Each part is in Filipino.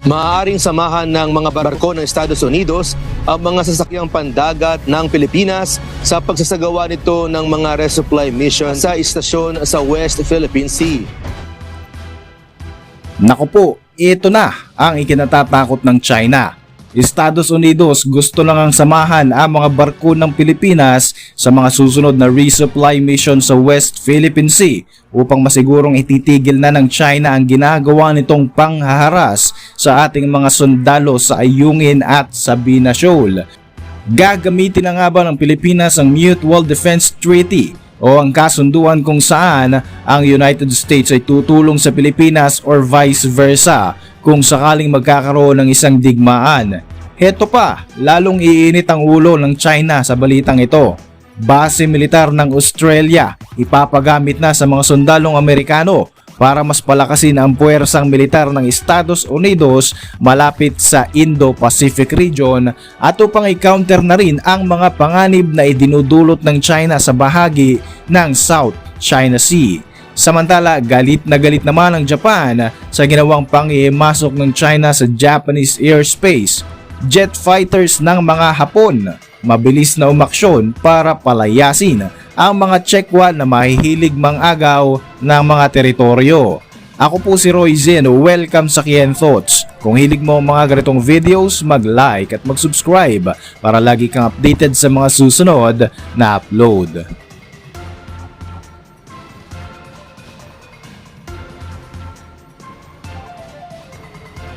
Maaaring samahan ng mga barko ng Estados Unidos ang mga sasakyang pandagat ng Pilipinas sa pagsasagawa nito ng mga resupply mission sa istasyon sa West Philippine Sea. Naku po, ito na ang ikinatatakot ng China. Estados Unidos gusto lang ang samahan ang mga barko ng Pilipinas sa mga susunod na resupply mission sa West Philippine Sea upang masigurong ititigil na ng China ang ginagawa nitong panghaharas sa ating mga sundalo sa Ayungin at Sabina Shoal. Gagamitin na nga ba ng Pilipinas ang Mutual Defense Treaty o ang kasunduan kung saan ang United States ay tutulong sa Pilipinas or vice versa kung sakaling magkakaroon ng isang digmaan. Heto pa, lalong iinit ang ulo ng China sa balitang ito. Base militar ng Australia, ipapagamit na sa mga sundalong Amerikano para mas palakasin ang puwersang militar ng Estados Unidos malapit sa Indo-Pacific region at upang i-counter na rin ang mga panganib na idinudulot ng China sa bahagi ng South China Sea. Samantala, galit na galit naman ang Japan sa ginawang pangimasok ng China sa Japanese airspace. Jet fighters ng mga Hapon, mabilis na umaksyon para palayasin ang mga Chekwa na mahihilig mangagaw ng mga teritoryo. Ako po si Roy Zen, welcome sa Kien Thoughts. Kung hilig mo mga ganitong videos, mag-like at mag-subscribe para lagi kang updated sa mga susunod na upload.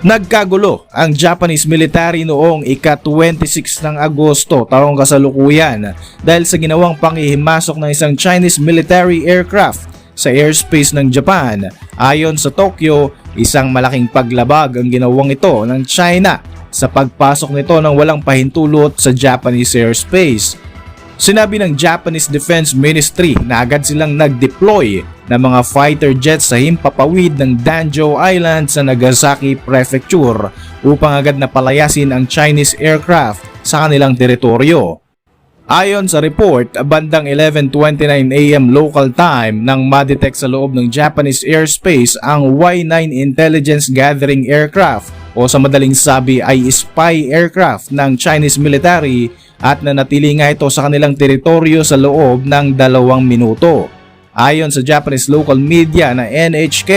Nagkagulo ang Japanese military noong ika-26 ng Agosto taong kasalukuyan dahil sa ginawang pangihimasok ng isang Chinese military aircraft sa airspace ng Japan. Ayon sa Tokyo, isang malaking paglabag ang ginawang ito ng China sa pagpasok nito ng walang pahintulot sa Japanese airspace. Sinabi ng Japanese Defense Ministry na agad silang nag-deploy ng mga fighter jets sa himpapawid ng Danjo Island sa Nagasaki Prefecture upang agad na palayasin ang Chinese aircraft sa kanilang teritoryo. Ayon sa report, bandang 11.29 AM local time nang madetect sa loob ng Japanese airspace ang Y-9 Intelligence Gathering Aircraft o sa madaling sabi ay spy aircraft ng Chinese military at nanatili nga ito sa kanilang teritoryo sa loob ng dalawang minuto. Ayon sa Japanese local media na NHK,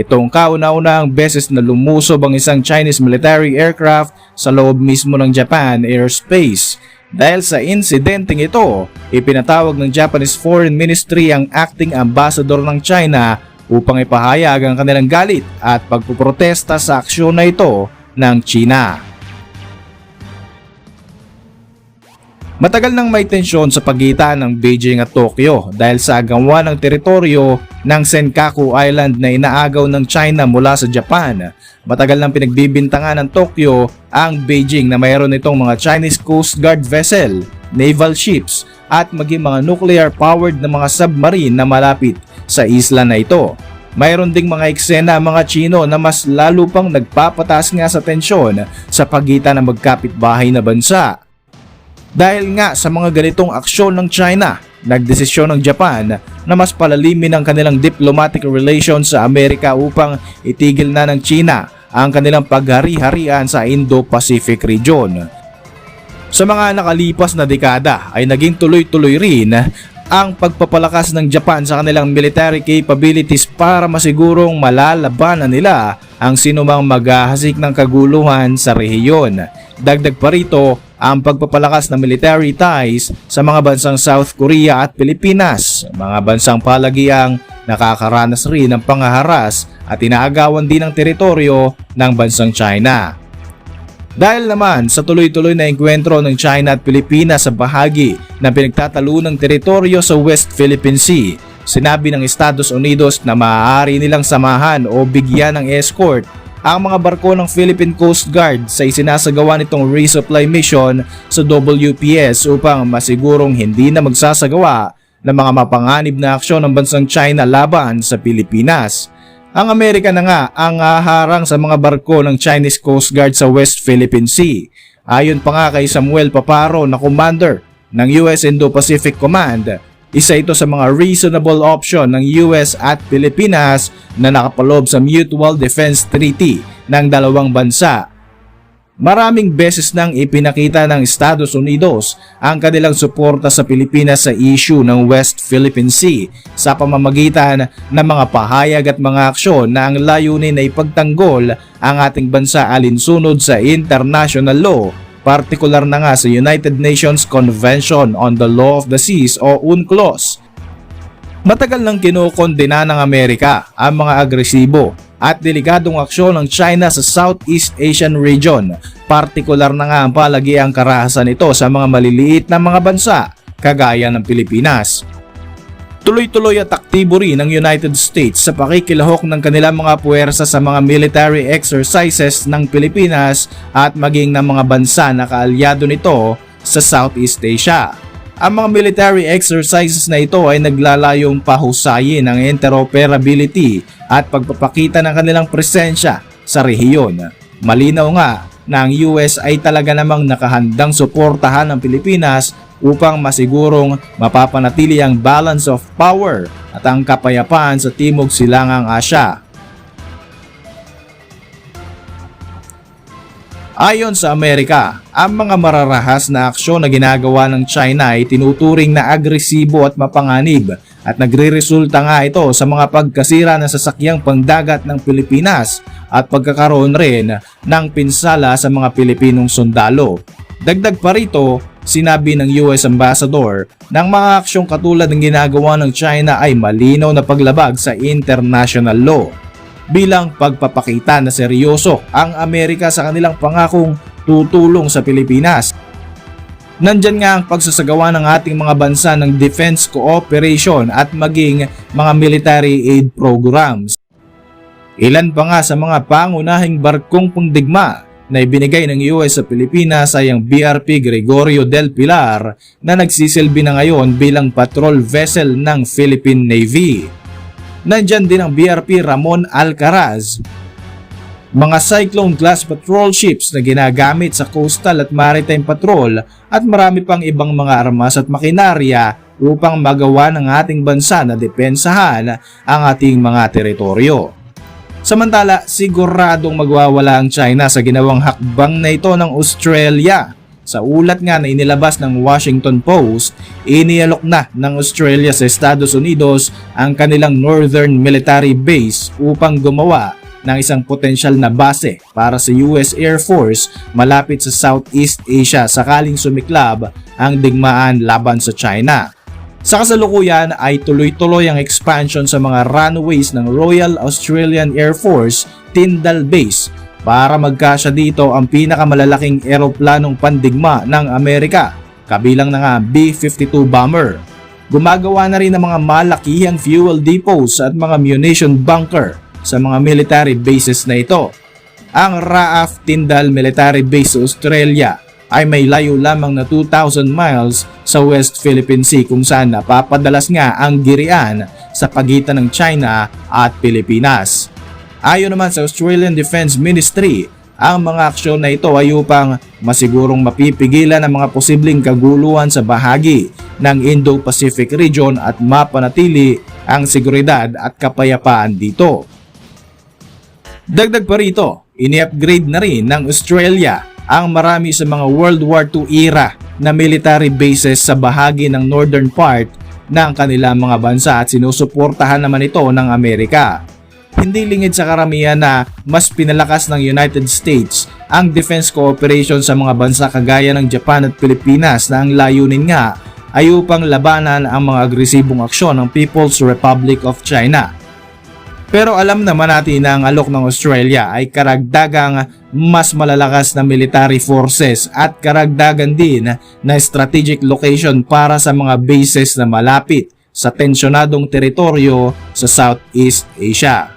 itong kauna-unahang beses na lumusob ang isang Chinese military aircraft sa loob mismo ng Japan airspace. Dahil sa insidenteng ito, ipinatawag ng Japanese Foreign Ministry ang acting ambassador ng China upang ipahayag ang kanilang galit at pagpuprotesta sa aksyon na ito ng China. Matagal nang may tensyon sa pagitan ng Beijing at Tokyo dahil sa agawan ng teritoryo ng Senkaku Island na inaagaw ng China mula sa Japan. Matagal nang pinagbibintangan ng Tokyo ang Beijing na mayroon itong mga Chinese Coast Guard vessel, naval ships at maging mga nuclear-powered na mga submarine na malapit sa isla na ito. Mayroon ding mga eksena mga Chino na mas lalo pang nagpapatas nga sa tensyon sa pagitan ng magkapitbahay na bansa. Dahil nga sa mga ganitong aksyon ng China, nagdesisyon ng Japan na mas palalimin ang kanilang diplomatic relations sa Amerika upang itigil na ng China ang kanilang paghari-harian sa Indo-Pacific region. Sa mga nakalipas na dekada ay naging tuloy-tuloy rin ang pagpapalakas ng Japan sa kanilang military capabilities para masigurong malalabanan nila ang sinumang maghahasik ng kaguluhan sa rehiyon. Dagdag pa rito ang pagpapalakas ng military ties sa mga bansang South Korea at Pilipinas, mga bansang palagiang nakakaranas rin ng pangaharas at inaagawan din ng teritoryo ng bansang China. Dahil naman sa tuloy-tuloy na engkwentro ng China at Pilipinas sa bahagi ng pinagtatalo ng teritoryo sa West Philippine Sea, sinabi ng Estados Unidos na maaari nilang samahan o bigyan ng escort ang mga barko ng Philippine Coast Guard sa isinasagawa nitong resupply mission sa WPS upang masigurong hindi na magsasagawa ng mga mapanganib na aksyon ng bansang China laban sa Pilipinas. Ang Amerika na nga ang haharang sa mga barko ng Chinese Coast Guard sa West Philippine Sea. Ayon pa nga kay Samuel Paparo na commander ng US Indo-Pacific Command, isa ito sa mga reasonable option ng US at Pilipinas na nakapalob sa Mutual Defense Treaty ng dalawang bansa. Maraming beses nang ipinakita ng Estados Unidos ang kanilang suporta sa Pilipinas sa issue ng West Philippine Sea sa pamamagitan ng mga pahayag at mga aksyon na ang layunin ay pagtanggol ang ating bansa alinsunod sa international law, partikular na nga sa United Nations Convention on the Law of the Seas o UNCLOS. Matagal nang kinokondena ng Amerika ang mga agresibo at delikadong aksyon ng China sa Southeast Asian region. Partikular na nga ang palagiang karahasan nito sa mga maliliit na mga bansa kagaya ng Pilipinas. Tuloy-tuloy at aktibo rin ng United States sa pakikilahok ng kanilang mga puwersa sa mga military exercises ng Pilipinas at maging ng mga bansa na kaalyado nito sa Southeast Asia. Ang mga military exercises na ito ay naglalayong pahusayin ang interoperability at pagpapakita ng kanilang presensya sa rehiyon. Malinaw nga na ang US ay talaga namang nakahandang suportahan ang Pilipinas upang masigurong mapapanatili ang balance of power at ang kapayapaan sa Timog Silangang Asya. Ayon sa Amerika, ang mga mararahas na aksyon na ginagawa ng China ay tinuturing na agresibo at mapanganib at nagre-resulta nga ito sa mga pagkasira ng sasakyang pangdagat ng Pilipinas at pagkakaroon rin ng pinsala sa mga Pilipinong sundalo. Dagdag pa rito, sinabi ng US Ambassador ng mga aksyong katulad ng ginagawa ng China ay malinaw na paglabag sa international law bilang pagpapakita na seryoso ang Amerika sa kanilang pangakong tutulong sa Pilipinas. Nandyan nga ang pagsasagawa ng ating mga bansa ng defense cooperation at maging mga military aid programs. Ilan pa nga sa mga pangunahing barkong pangdigma na ibinigay ng US sa Pilipinas ay ang BRP Gregorio del Pilar na nagsisilbi na ngayon bilang patrol vessel ng Philippine Navy. Nandyan din ang BRP Ramon Alcaraz, mga Cyclone class patrol ships na ginagamit sa coastal at maritime patrol at marami pang ibang mga armas at makinarya upang magawa ng ating bansa na depensahan ang ating mga teritoryo. Samantala, siguradong magwawala ang China sa ginawang hakbang na ito ng Australia. Sa ulat nga na inilabas ng Washington Post, inialok na ng Australia sa Estados Unidos ang kanilang Northern Military Base upang gumawa ng isang potensyal na base para sa US Air Force malapit sa Southeast Asia sakaling sumiklab ang digmaan laban sa China. Sa kasalukuyan ay tuloy-tuloy ang expansion sa mga runways ng Royal Australian Air Force Tyndall Base para magkasya dito ang pinakamalalaking eroplanong pandigma ng Amerika, kabilang na nga B-52 bomber. Gumagawa na rin ng mga malakihang fuel depots at mga munition bunker sa mga military bases na ito. Ang RAAF Tyndall Military Base Australia ay may layo lamang na 2,000 miles sa West Philippine Sea kung saan napapadalas nga ang girian sa pagitan ng China at Pilipinas. Ayon naman sa Australian Defense Ministry, ang mga aksyon na ito ay upang masigurong mapipigilan ang mga posibleng kaguluhan sa bahagi ng Indo-Pacific region at mapanatili ang seguridad at kapayapaan dito. Dagdag pa rito, ini-upgrade na rin ng Australia ang marami sa mga World War II era na military bases sa bahagi ng northern part ng kanilang mga bansa at sinusuportahan naman ito ng Amerika. Hindi lingid sa karamihan na mas pinalakas ng United States ang defense cooperation sa mga bansa kagaya ng Japan at Pilipinas na ang layunin nga ay upang labanan ang mga agresibong aksyon ng People's Republic of China. Pero alam naman natin na ang alok ng Australia ay karagdagang mas malalakas na military forces at karagdagan din na strategic location para sa mga bases na malapit sa tensyonadong teritoryo sa Southeast Asia.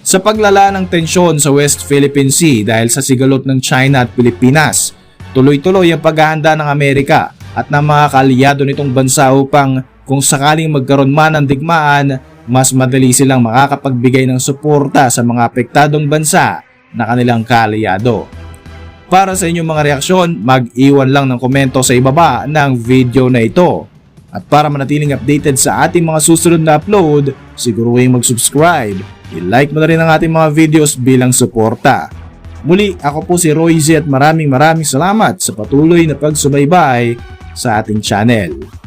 Sa paglala ng tensyon sa West Philippine Sea dahil sa sigalot ng China at Pilipinas, tuloy-tuloy ang paghahanda ng Amerika at ng mga kaalyado nitong bansa upang kung sakaling magkaroon man ng digmaan, mas madali silang makakapagbigay ng suporta sa mga apektadong bansa na kanilang kaalyado. Para sa inyong mga reaksyon, mag-iwan lang ng komento sa ibaba ng video na ito. At para manatiling updated sa ating mga susunod na upload, siguruhin mag-subscribe I-like mo na rin ang ating mga videos bilang suporta. Muli, ako po si Royce at maraming maraming salamat sa patuloy na pagsubaybay sa ating channel.